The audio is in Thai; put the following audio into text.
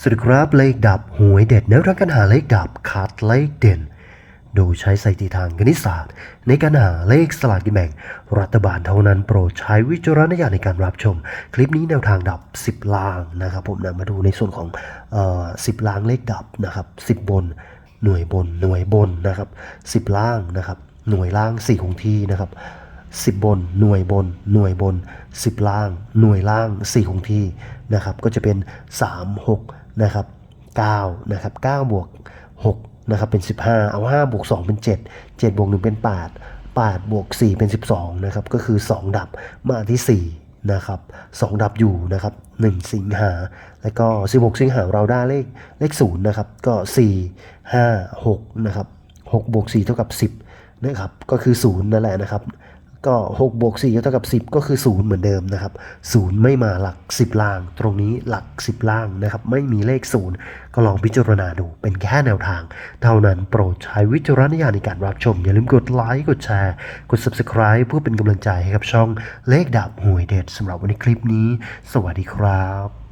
สวัสดีครับเลขดับหวยเด็ดแนวทางการหาเลขดับขาดเลขเด่น โดยใช้สถิติทางคณิตศาสตร์ ในการหาเลขสลากกินแบ่ง รัฐบาลเท่านั้นโปรดใช้วิจารณญาณในการรับชม คลิปนี้แนวทางดับ 10ลางนะครับ ผมนะมาดูในส่วนของเอ่อ10ลางเลขดับนะครับ 10 บน หน่วยบนหน่วยบนนะครับ 10 ล่างนะครับ หน่วยล่าง4คงที่นะครับ 10 บน หน่วยบน หน่วยบน 10 ล่าง หน่วยล่าง 4 คงที่นะครับ ก็จะเป็น 3 6 นะครับ9นะครับ9บวก6นะครับเป็น 15 เอา5บวก2 เป็น 7 7บวก1เป็น 8 8บวก4เป็น 12นะครับ ก็คือ 2 ดับมาที่4นะครับ2ดับอยู่นะครับ 1 สิงหา แล้วก็ 16 สิงหาเราได้เลขเลข0นะครับ ก็ 4 5 6นะครับ6บวก4เท่ากับ 10นะครับ ก็คือ 0 นั่นแหละนะครับ ก็6บวก4ก็เท่ากับ 10 ก็คือ 0 เหมือนเดิมนะครับ 0 ไม่มาหลัก 10 ล่าง ตรงนี้หลัก 10 ล่างนะครับ ไม่มีเลข 0 ก็ลองพิจารณาดูเป็นแค่แนวทาง เท่านั้นโปรดใช้วิจารณญาณในการรับชม อย่าลืมกดไลค์กดแชร์ กด Subscribe เพื่อเป็นกำลังใจให้กับช่องเลขดับหวยเด็ดสำหรับวันนี้คลิปนี้ สวัสดีครับ